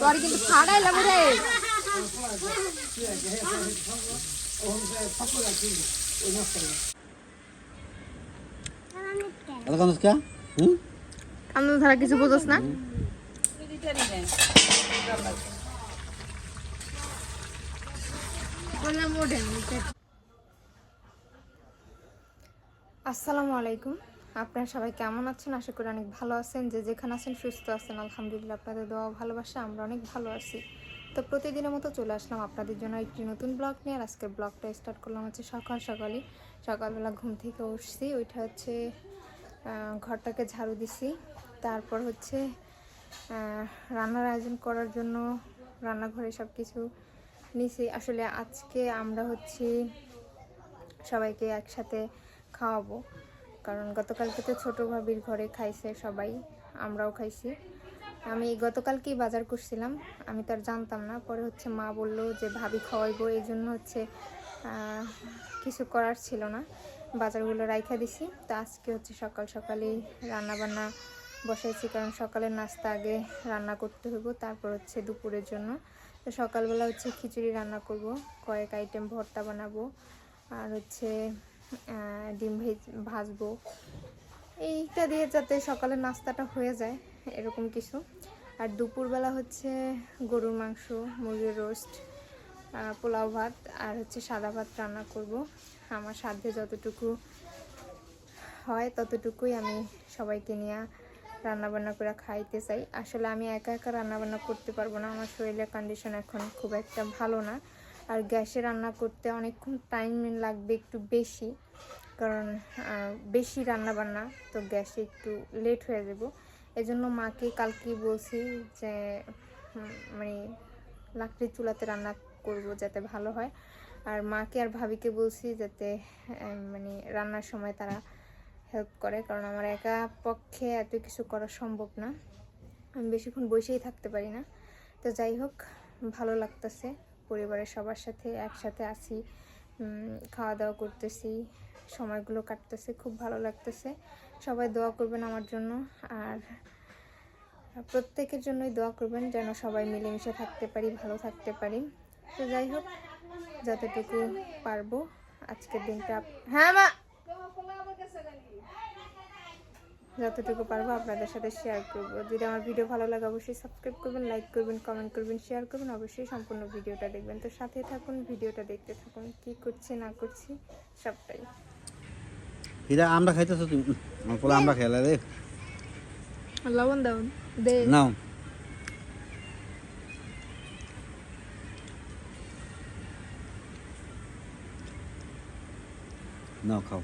তোর কিন্তু রে। কানুস কে হুম? কান্দন ধারা কিছু বুঝোস না? আসসালামু আলাইকুম। আপনারা সবাই কেমন আছেন? আশা করি অনেক ভালো আছেন। যে যেখানে আছেন সুস্থ আছেন। আলহামদুলিল্লাহ, আপনাদের দোয়া ভালোবাসা আমরা অনেক ভালো আছি। তো প্রতিদিনের মতো চলে আসলাম আপনাদের জন্য একটি নতুন ব্লগ নিয়ে। আর আজকের ব্লগটা স্টার্ট করলাম হচ্ছে সকাল সকালই। সকালবেলা ঘুম থেকে উঠছি। ওইটা হচ্ছে ঘরটাকে ঝাড়ু দিছি। তারপর হচ্ছে রান্নার আয়োজন করার জন্য রান্নাঘরে সব কিছু নিছি। আসলে আজকে আমরা হচ্ছে সবাইকে একসাথে খাওয়াবো। কারণ গতকালকে তো ছোটো ভাবির ঘরে খাইছে সবাই, আমরাও খাইছি। আমি গতকালকেই বাজার করছিলাম, আমি তো আর জানতাম না। পরে হচ্ছে মা বলল যে ভাবি খাওয়াইবো, এই জন্য হচ্ছে কিছু করার ছিল না। বাজারগুলো রাইখা দিছি। তো আজকে হচ্ছে সকাল সকালেই রান্নাবান্না বসাইছি, কারণ সকালের নাস্তা আগে রান্না করতে হইব, তারপর হচ্ছে দুপুরের জন্য। তো সকালবেলা হচ্ছে খিচুড়ি রান্না করব, কয়েক আইটেম ভর্তা বানাবো, আর হচ্ছে ডিম ভেজ, ভাজবো। এইটা দিয়ে যাতে সকালের নাস্তাটা হয়ে যায়, এরকম কিছু। আর দুপুরবেলা হচ্ছে গরুর মাংস, মুরগির রোস্ট পোলাও ভাত, আর হচ্ছে সাদা ভাত রান্না করব। আমার সাধ্যে যতটুকু হয় ততটুকুই আমি সবাইকে নিয়ে রান্না বান্না করে খাইতে চাই। আসলে আমি একা একা রান্না বান্না করতে পারব না, আমার শরীরের কন্ডিশন এখন খুব একটা ভালো না। আর গ্যাসে রান্না করতে অনেকক্ষণ টাইম লাগবে একটু বেশি, কারণ বেশি রান্না বান্না তো গ্যাসে একটু লেট হয়ে যাব। এজন্য মাকে কালকে বলছি যে মানে লাকড়ির চুলাতে রান্না করব যাতে ভালো হয়। আর মাকে আর ভাবিকে বলছি যাতে মানে রান্নার সময় তারা হেল্প করে, কারণ আমার একা পক্ষে এত কিছু করা সম্ভব না। আমি বেশিক্ষণ বসেই থাকতে পারি না। তো যাই হোক, ভালো লাগতেছে। পরিবারের সবার সাথে একসাথে আছি খাওয়া দাওয়া করতেছি, সময়গুলো কাটতেছে, খুব ভালো লাগতেছে। সবাই দোয়া করবেন আমার জন্য আর প্রত্যেকের জন্যই দোয়া করবেন যেন সবাই মিলেমিশে থাকতে পারি, ভালো থাকতে পারি। তো যাই হোক, যতটুকু পারব আজকের দিনটা হ্যাঁ মা! যতটুকু পারব আপনাদের সাথে শেয়ার করব। যদি আমার ভিডিও ভালো লাগে অবশ্যই সাবস্ক্রাইব করবেন লাইক করবেন কমেন্ট করবেন শেয়ার করবেন অবশ্যই সম্পূর্ণ ভিডিওটা দেখবেন। তো সাথে থাকুন ভিডিওটা দেখতে থাকুন কি করছি না করছি সবটাই। হীরা আমরা খাইতেছো তুমি? আমার পোলা আমরা খেলা রে। লবণ দাও দে। নাও। নাও খাও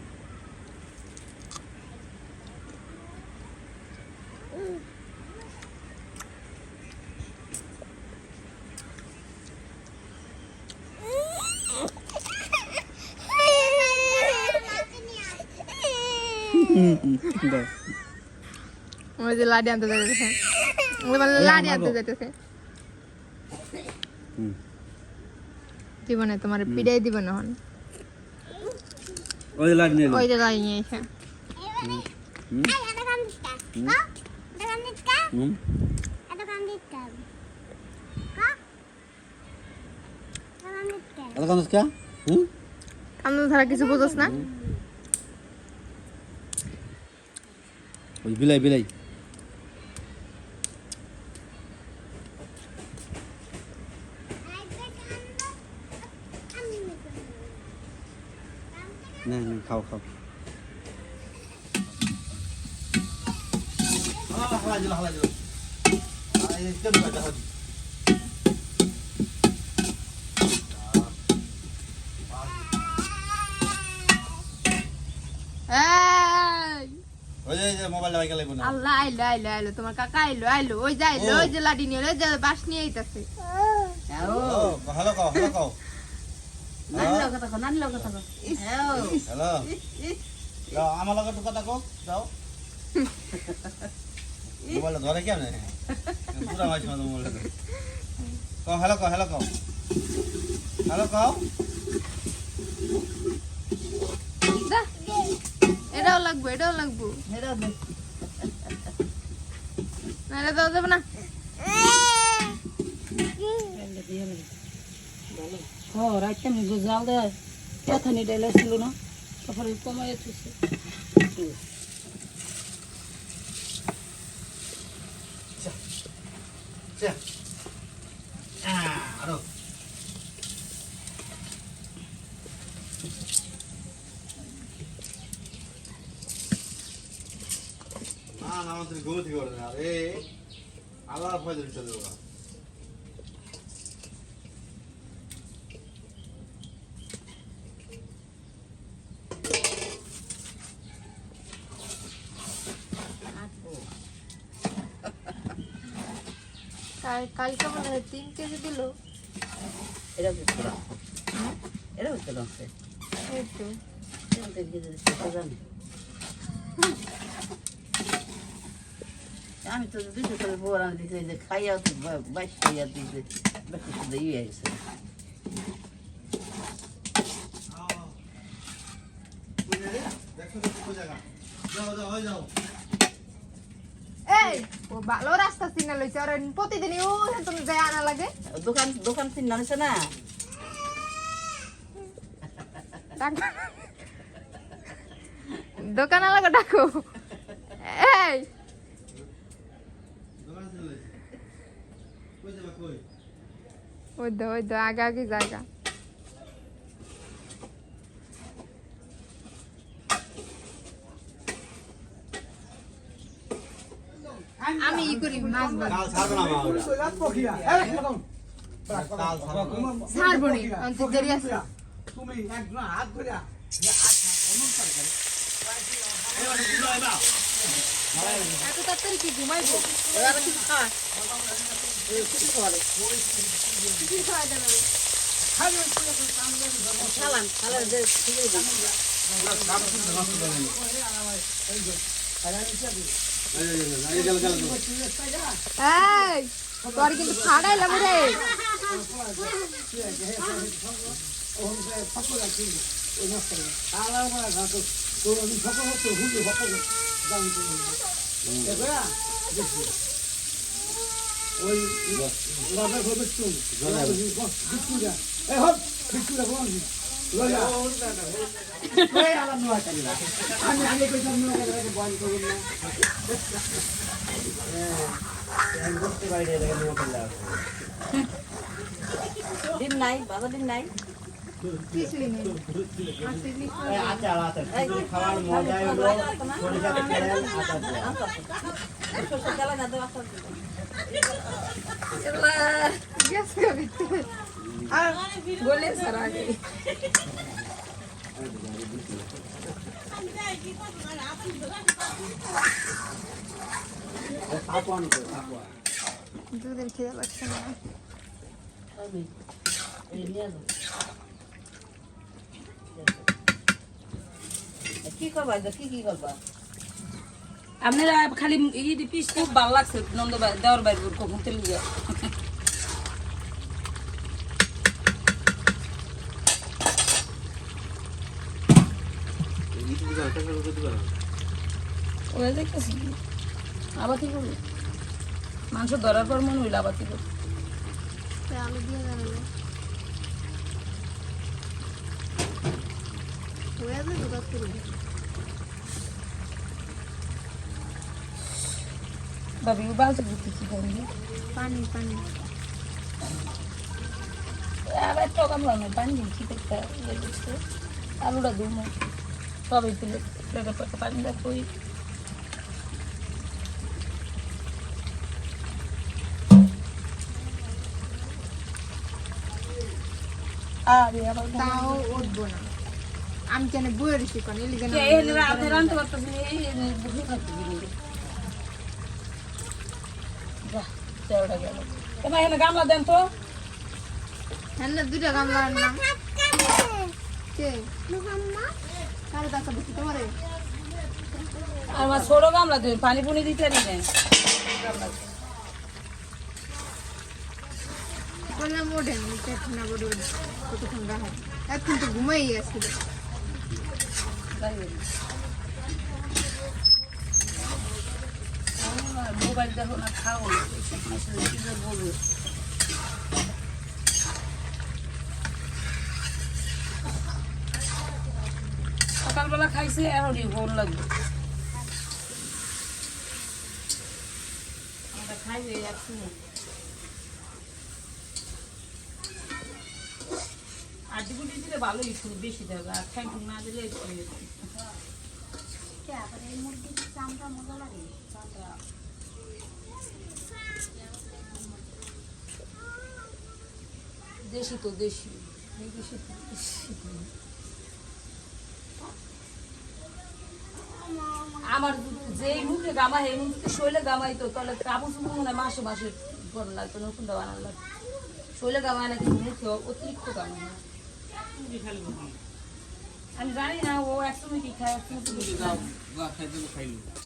দাও ওই যে লাডি আনতে যাইতেছে। ওই বলে লাডি আনতে যাইতেছে। হুম। দিব তোমার পিড়াই দিব না হন ওই যে লাড়ি নিয়ে ওই যে লাড়ি নিয়ে এসে। হুম। হুম। এত কানুস কে হুম। কান্দন ধারা কিছু বুঝোস না? ওই বিলাই বিলাই না না খাও খাও এই ওই যে- এই যে মোবাইল লাগাই গেলে না আল্লাহ আইলো আইলো আইলো তোমার কাকা আইলো আইলো। ওই যে আইলো ওই যে লাডি নিয়ে ওই যে বাস নিয়ে আইতাছে। আমার লগে একটু কথা যাও। মোবাইল ধরে কেন পুরা মাছ মাছ মোবাইল কও হ্যালো কও হ্যালো কও। হ্যালো কও। এটাও লাগবো এটাও লাগবো। না Nerede oldu buna? Ben de diyemedim. Ho, rahatım ne güzel de. Yatan ilerle şunu. Kafanı yıkamaya tutsun. Yeah. না আমাদের না। রে আল্লাহ ফয়দা দিতে দেবো কাল- কালকে মনে হয় তিন কেজি দিল। লাগছে এই তো। আমি তো দুটো করে বোর আনি দিতে যে খাইয়াও তো বাইশ খাইয়া দিতে বেশি শুধু ইয়ে গেছে দেখো দেখো কোন জায়গা যাও যাও হয়ে যাও এই ও ভালো রাস্তা সিগন্যাল হইছে আর প্রতিদিনই ও তুমি যাই আনা লাগে দোকান দোকান চিন্তা হয়েছে না ডাকো। দোকান আলাকে ডাকো এই দোকান চলে কই যাবা কই ওই দো ওই দো আগে আগে জায়গা আমি ই করি মাছ। ছাড়বো না মা ওটা কাল ছাড়বো না। নি অন্ত দেরি আছে। তুমি একজন হাত ধরে এত তাড়াতাড়ি কি ঘুমাইবো? তোর কিন্তু ফাড়াইলাম রে। ওই বাবার ঘর বিট্টু বিট্টুরা এই হপ বিট্টুরা কোন লয়া এই আমি আগে বন্ধ করুন না ডিম নাই বাবা ডিম নাই খাওয়ার মজা হলো সরিষাতে তেল আটা দিয়ে সরষে তেল না দেওয়া গ্যাস খাবি আর বলে স্যার আগে দুধের খিদে লাগছে না আমি এই নিয়ে যাও কি করবা এটা কি কি করবা আপনারা খালি ই পিস খুব ভালো লাগছে, নন্দ দেওয়ার বাইরে কখন তেল কি? করব? মাংস ধরার পর মনে হইল আবার কি করব? আলু দিয়ে করব ভাবি ও বালতি করতেছি বন্ধু পানি পানি আবার টকাম লাগবে পানি দিন কি করতে ইয়ে দিচ্ছে আলুটা দুমো সবই তুলে প্লেটে প্লেটে পানি রাখব আরে আবার তাও উঠবো না আমি কেন বইয়ের শিখন এলি কেন কে এই রা- আপনি রানতে পারতেছেন এই এই বুঝে খাচ্ছি চেওড়া গেল এবার এখানে গামলা দেন তো হ্যাঁ না দুইটা গামলা আনলাম তোমারে আর আমার ছোট গামলা দেন পানি পুনি দিতে নেই বললাম ওঠে আমি পেট না বড় কতক্ষণ রাখে এখন তো ঘুমাই আসছিল একবার দেখো না খাও। কি যে বলব সকালবেলা খাইছে এরই ভোর লাগবে আর দুগুলি দিলে ভালোই শুধু বেশি দেবে আর ঠ্যাং না দিলে মুরগির চামড়া মজা লাগে? দেশি তো, দেশি। আমার যেই মুখে গামা এই মুখে শৈলে গামাই তো, তাহলে কাপড় চুপড় মনে মাসে মাসে গরম লাগতো নতুন বানানো লাগতো শৈলে গামায় না কিন্তু মুখে অতিরিক্ত গামায় না আমি জানি না ও একসময় কি খায়, একসময় খাইলো